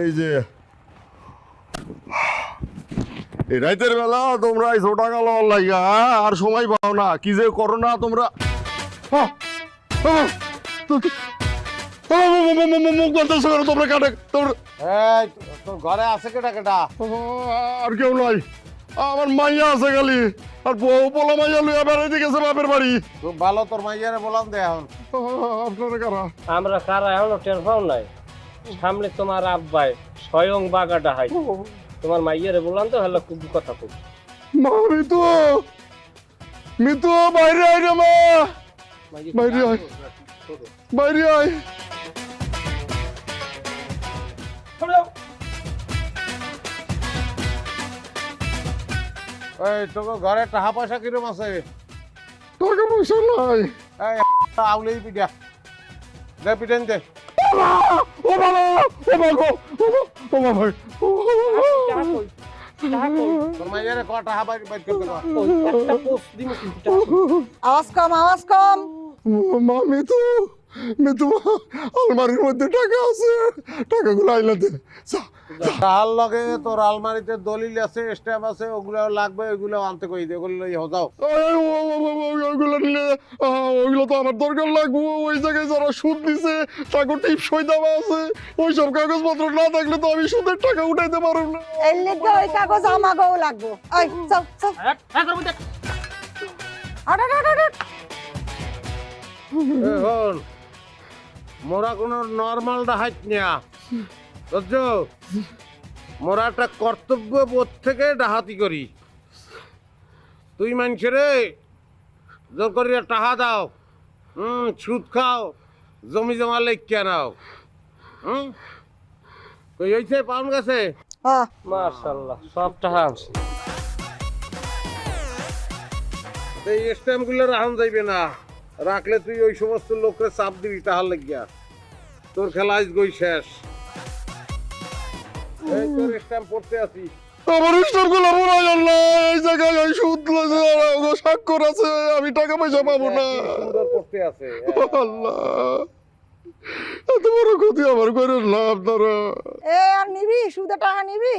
এই যে। এই রাইতের বেলা তোমরা এই ছোটা গেল লাইগা? আর সময় পাও না। কি যে করো না তোমরা? মুখ বলতেছো কেন তোমরা কাটে তোমরা তোর ঘরে আছে কেটা কেটা? আর কেউ নাই। আমার মাইয়া আছে খালি। আর বউ মাইয়া লইয়া বেড়াইতে গেছে বাপের বাড়ি। খুব ভালো তোর মাইয়ারে বলাম দে এখন। আপনারা কারা? আমরা কারা এখনও টের পাও নাই। সামনে তোমার আব্বাই স্বয়ং বাগাটা হয় তোমার মাইয়ারে বললাম তো হলো খুব কথা খুব মা মিতু মিতু বাইরে আয় রে মা! বাইরে আয়। বাইরে আয়। এই তোকে ঘরে টাকা পয়সা কিরম আছে? টাকা পয়সা নাই। এই আউলেই পিঠা। দে পিঠেন দে বাবা ও মা গো ও মা ও মা ভাই ও টাকা কই? টাকা কই? তোর মাইয়ারে ক টাকা বাইর বাইর করতে পার কই? একটা পোস্ট দিমু কিন্তু টাকা কই? আওয়াজ কম আওয়াজ কম মা মিতু আলমারির মধ্যে টাকা আছে। টাকাগুলো আইলা দে। তাহার লগে তোর আলমারিতে দলিল আছে স্ট্যাম্প আছে ওগুলো লাগবে ওগুলো আনতে কই দে ওগুলো লই যাও। এই, ও, ও, ও, ও, ওইগুলো নিলে আহ, ওইগুলো তো আমার দরকার লাগবে। ওই জায়গায় যারা সুদ দিছে টাকা টিপ সই দেওয়া আছে। ওইসব কাগজপত্র না থাকলে তো আমি সুদের টাকা উঠাইতে পারব না। এর লিগে ওই কাগজ আমাকেও লাগবো। ওই চল চল এক, এক করবি মোরা কোনো নর্মাল ডাহাইত নিয়া। বুঝছ? মোরা একটা কর্তব্য বোধ থেকে ডাহাতি করি। তুই মানুষেরে জোর করিয়া টাহা দাও হুম সুদ খাও জমি জমা লেখা নাও। হুম কই হইছে পাউন গেছে? মাশাআল্লাহ সব টাকা আনছি। এই স্ট্যাম্পগুলো রাখান যাইবে না। রাখলে তুই ওই সমস্ত লোককে চাপ দিবি তাহার লাগিয়া। তোর খেলা আজ গই শেষ। এই তোর স্ট্যাম্প পড়তে আছি। আমার মনে হয় না এই জায়গায় ওই সুদ লইছে, স্বাক্ষর আছে আমি টাকা পয়সা পাবো না। সুন্দর পড়তে আছে আল্লাহ এত বড় ক্ষতি আমার করে না আপনারা। এ আর নিবি? সুদে টাকা নিবি?